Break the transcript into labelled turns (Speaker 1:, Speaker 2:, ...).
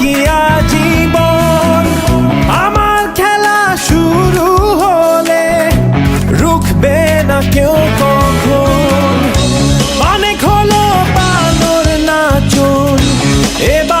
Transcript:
Speaker 1: বাকিয়া জীবন আমার খেলা শুরু হলে রুখবে না কেউ কখন। অনেক হলো বানর নাচন, এবার